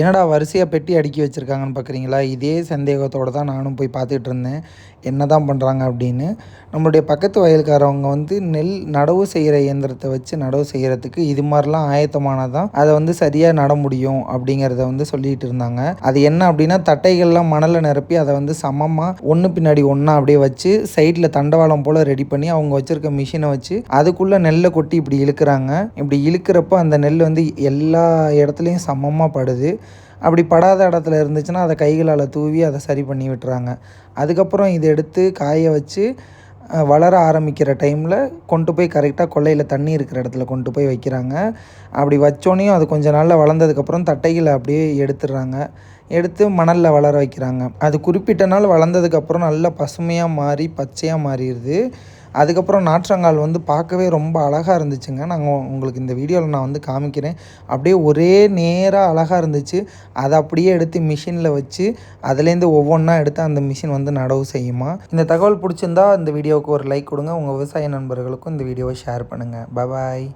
என்னடா வரிசையாக பெட்டி அடுக்கி வச்சுருக்காங்கன்னு பார்க்குறீங்களா இதே சந்தேகத்தோடு தான் நானும் போய் பார்த்துட்டு இருந்தேன். என்ன தான் பண்ணுறாங்க அப்படின்னு. நம்மளுடைய பக்கத்து வயலுக்காரவங்க வந்து நெல் நடவு செய்கிற இயந்திரத்தை வச்சு நடவு செய்கிறதுக்கு இது மாதிரிலாம் ஆயத்தமானதான் அதை வந்து சரியாக நட முடியும் அப்படிங்கிறத வந்து சொல்லிட்டு இருந்தாங்க. அது என்ன அப்படின்னா தட்டைகள்லாம் மணலை நிரப்பி அதை வந்து சமமாக ஒன்று பின்னாடி ஒன்றா அப்படியே வச்சு சைடில் தண்டவாளம் போல் ரெடி பண்ணி அவங்க வச்சுருக்க மிஷினை வச்சு அதுக்குள்ளே நெல்லை கொட்டி இப்படி இழுக்கிறாங்க. இப்படி இழுக்கிறப்போ அந்த நெல் வந்து எல்லா இடத்துலையும் சமமாக படுது. அப்படி படாத இடத்துல இருந்துச்சுன்னா அதை கைகளால் தூவி அதை சரி பண்ணி விட்டுறாங்க. அதுக்கப்புறம் இதை எடுத்து காய வச்சு வளர ஆரம்பிக்கிற டைமில் கொண்டு போய் கரெக்டாக கொள்ளையில் தண்ணி இருக்கிற இடத்துல கொண்டு போய் வைக்கிறாங்க. அப்படி வச்சோனையும் அது கொஞ்சம் நாளில் வளர்ந்ததுக்கப்புறம் தட்டைகளை அப்படியே எடுத்துடுறாங்க. எடுத்து மணலில் வளர வைக்கிறாங்க. அது குறிப்பிட்ட நாள் வளர்ந்ததுக்கப்புறம் நல்லா பசுமையாக மாறி பச்சையாக மாறிடுது. அதுக்கப்புறம் நாற்றங்கால் வந்து பார்க்கவே ரொம்ப அழகாக இருந்துச்சுங்க. நாங்கள் உங்களுக்கு இந்த வீடியோவில் நான் வந்து காமிக்கிறேன். அப்படியே ஒரே நேராக அழகாக இருந்துச்சு. அதை அப்படியே எடுத்து மிஷினில் வச்சு அதுலேருந்து ஒவ்வொன்றா எடுத்து அந்த மிஷின் வந்து நடவு செய்யுமா. இந்த தகவல் பிடிச்சிருந்தா இந்த வீடியோவுக்கு ஒரு லைக் கொடுங்க. உங்கள் விவசாய நண்பர்களுக்கும் இந்த வீடியோவை ஷேர் பண்ணுங்கள் பபாய்.